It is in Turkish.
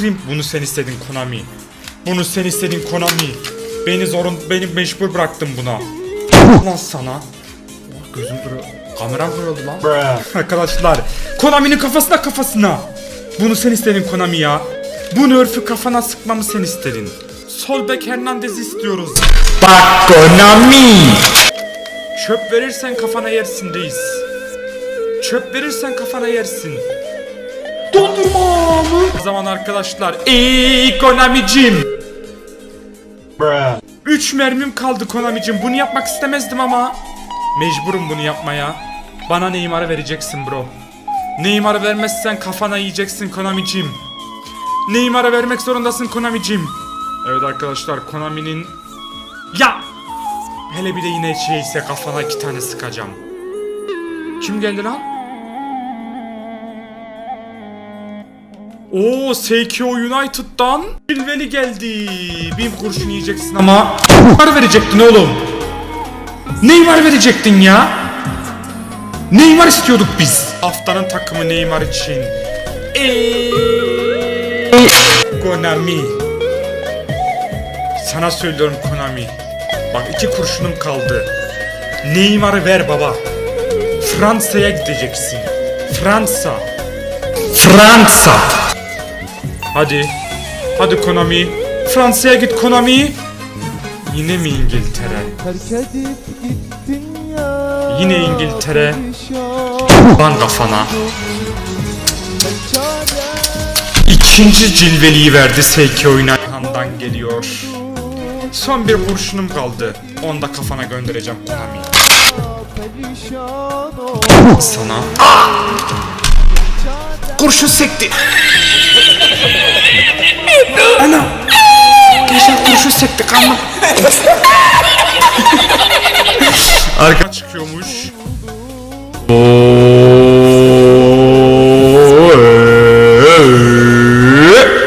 tüküreyim. Bunu sen istedin Konami. Bunu sen istedin Konami. Beni zorun, beni mecbur bıraktın buna. Lan sana. Oh, gözüm duruyor. Kameram kırıldı lan. Arkadaşlar. Konami'nin kafasına kafasına. Bunu sen istedin Konami ya. Bu nerf'ü kafana sıkmamı sen istedin. Solbek Hernandez istiyoruz. Bak Konami. Çöp verirsen kafana yersin reis. Çöp verirsen kafana yersin. Zaman arkadaşlar ey Konami'cim. 3 mermim kaldı Konami'cim. Bunu yapmak istemezdim ama. Mecburum bunu yapmaya. Bana Neymar'ı vereceksin bro. Neymar'ı vermezsen kafana yiyeceksin Konami'cim. Neymar'ı vermek zorundasın Konami'cim. Evet arkadaşlar Konami'nin... Ya! Hele bir de yine şeyse kafana iki tane sıkacağım. Kim geldi lan? Oo SKO United'dan Bilveli geldi. Bin kurşun yiyeceksin ama Neymar verecektin oğlum. Neymar verecektin ya. Neymar istiyorduk biz. Haftanın takımı Neymar için. Eee Konami. Sana söylüyorum Konami. Bak iki kurşunum kaldı. Neymar'ı ver baba. Fransa'ya gideceksin. Fransa. Fransa. Hadi. Hadi Konami. Fransa'ya git Konami. Yine mi İngiltere? Yine İngiltere. Lan kafana. İkinci cilveliği verdi SK oyuna. Handan geliyor. Son bir kurşunum kaldı. Onu da kafana göndereceğim Konami. Sana. Kurşun sekti. Ana. Gençler kurşun sekti kanma. Arka çıkıyormuş. Oo.